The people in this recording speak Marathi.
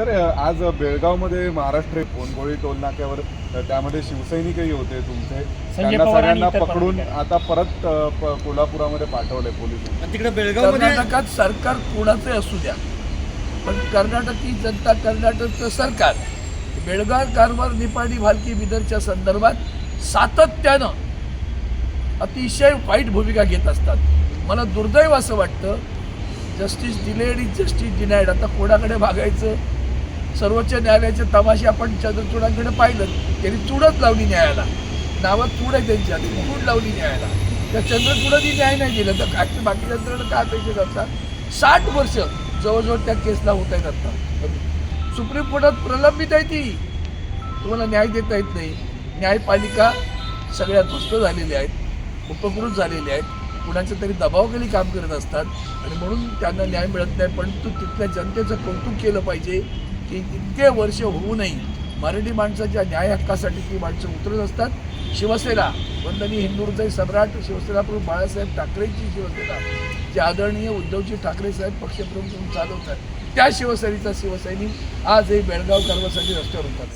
सर आज बेळगावमध्ये महाराष्ट्र कोणगोळी टोल नाक्यावर त्यामध्ये शिवसैनिकही होते तुमचे. त्यांना सगळ्यांना पकडून. आता परत कोल्हापुरामध्ये पाठवले पोलीस तिकडे बेळगावमध्ये कर्नाटकात सरकार कोणाचे असू द्या. पण कर्नाटकी जनता कर्नाटकचं सरकार बेळगाव कारवार निपाणी भालकी बिदरच्या संदर्भात सातत्यानं अतिशय वाईट भूमिका घेत असतात. मला दुर्दैव असं वाटतं justice delayed is justice denied आता कोणाकडे भागायचं? सर्वोच्च न्यायालयाचे तमाशे आपण चंद्रचूडांकडे पाहिलं त्यांनी चूडच लावली न्यायाला. नावात चूड आहे त्यांच्या चूड लावली न्यायाला. त्या चंद्रचूडांनी न्याय नाही दिला तर काय बाकी यंत्रणा काय अपेक्षित असतात? साठ वर्ष जवळजवळ त्या केसला होत आहेत आत्ता सुप्रीम कोर्टात प्रलंबित आहे ती. तुम्हाला न्याय देता येत नाही. न्यायपालिका सगळ्या ध्वस्त झालेल्या आहेत उपकृत झालेल्या आहेत. कुणाच्या तरी दबावाखाली काम करत असतात. आणि म्हणून त्यांना न्याय मिळत नाही पण तू तिथल्या जनतेचं कौतुक केलं पाहिजे. की इतके वर्ष होऊ नये मराठी माणसाच्या न्याय हक्कासाठी ती माणसं उतरत असतात. शिवसेना वंदनीय हिंदूंचे सम्राट शिवसेनाप्रमुख बाळासाहेब ठाकरेंची शिवसेना जे आदरणीय उद्धवजी ठाकरे साहेब पक्षप्रमुख म्हणून चालवतात. त्या शिवसेनेचा शिवसैनिक आजही बेळगाव कारवासाठी रस्त्यावर उतरतात.